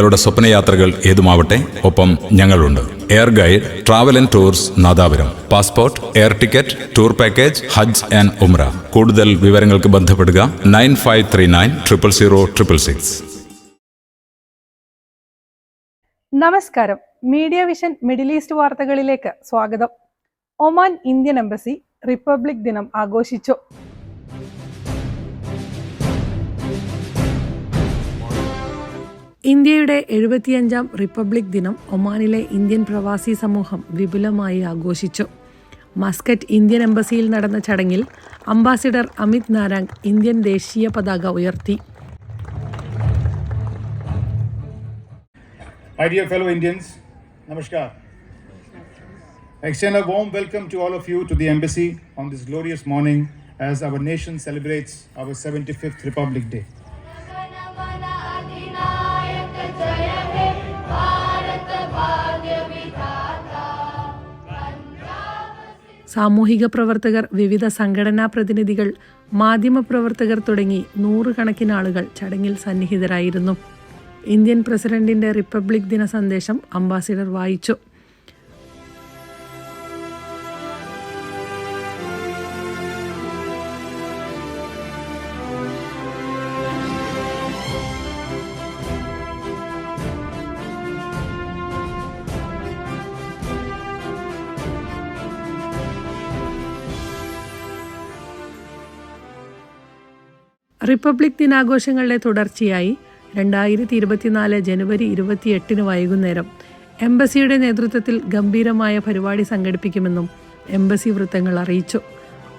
നിങ്ങളുടെ സ്വപ്നയാത്രകൾ ഏതുമാവട്ടെ ഒപ്പം ഞങ്ങളുണ്ട്. Air Guide travel and tours Nadapuram. Passport air ticket tour package Hajj and ഉംറ കൂടുതൽ വിവരങ്ങൾക്ക് ബന്ധപ്പെടുക nine five three nine triple zero triple six. നമസ്കാരം. മീഡിയ വിഷൻ മിഡിൽ ഈസ്റ്റ് വാർത്തകളിലേക്ക് സ്വാഗതം. ഒമാൻ ഇന്ത്യൻ എംബസി റിപ്പബ്ലിക് ദിനം ആഘോഷിച്ചു. ഇന്ത്യയുടെ എഴുപത്തിയഞ്ചാം റിപ്പബ്ലിക് ദിനം ഒമാനിലെ ഇന്ത്യൻ പ്രവാസി സമൂഹം വിപുലമായി ആഘോഷിച്ചു. മസ്കറ്റ് ഇന്ത്യൻ എംബസിയിൽ നടന്ന ചടങ്ങിൽ അംബാസിഡർ അമിത് നാരാങ് ഇന്ത്യൻ ദേശീയ പതാക ഉയർത്തി. Glorious morning as our nation celebrates our seventy fifth republic day സാമൂഹിക പ്രവർത്തകർ വിവിധ സംഘടനാ പ്രതിനിധികൾ മാധ്യമപ്രവർത്തകർ തുടങ്ങി നൂറുകണക്കിന് ആളുകൾ ചടങ്ങിൽ സന്നിഹിതരായിരുന്നു. ഇന്ത്യൻ പ്രസിഡന്റിന്റെ റിപ്പബ്ലിക് ദിന സന്ദേശം അംബാസിഡർ വായിച്ചു. റിപ്പബ്ലിക് ദിനാഘോഷങ്ങളുടെ തുടർച്ചയായി രണ്ടായിരത്തി ഇരുപത്തിനാല് ജനുവരി ഇരുപത്തിയെട്ടിന് വൈകുന്നേരം എംബസിയുടെ നേതൃത്വത്തിൽ ഗംഭീരമായ പരിപാടി സംഘടിപ്പിക്കുമെന്നും എംബസി വൃത്തങ്ങൾ അറിയിച്ചു.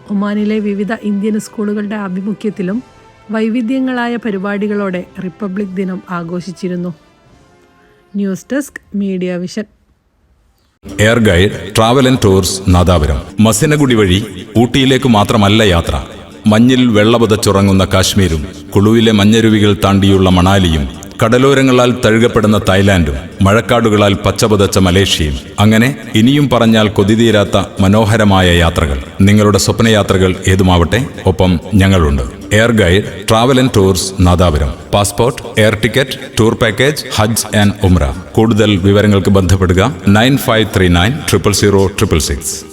ഒമാനിലെ വിവിധ ഇന്ത്യൻ സ്കൂളുകളുടെ ആഭിമുഖ്യത്തിലും വൈവിധ്യങ്ങളായ പരിപാടികളോടെ റിപ്പബ്ലിക് ദിനം ആഘോഷിച്ചിരുന്നു. News desk Media Vision. Air Guide travel and tours Nadapuram. Masinagudi വഴി ഊട്ടിയിലേക്ക് മാത്രമല്ല യാത്ര. മഞ്ഞിൽ വെള്ളപുതച്ചുറങ്ങുന്ന കാശ്മീരും കുളുവിലെ മഞ്ഞരുവികൾ താണ്ടിയുള്ള മണാലിയും കടലോരങ്ങളാൽ തഴുകപ്പെടുന്ന തായ്ലാന്റും മഴക്കാടുകളാൽ പച്ചപുതച്ച മലേഷ്യയും അങ്ങനെ ഇനിയും പറഞ്ഞാൽ കൊതിതീരാത്ത മനോഹരമായ യാത്രകൾ. നിങ്ങളുടെ സ്വപ്നയാത്രകൾ ഏതുമാവട്ടെ ഒപ്പം ഞങ്ങളുണ്ട്. Air Guide travel and tours Nadapuram. Passport air ticket tour package Hajj and ഉംറ. കൂടുതൽ വിവരങ്ങൾക്ക് ബന്ധപ്പെടുക nine five three nine triple zero triple six.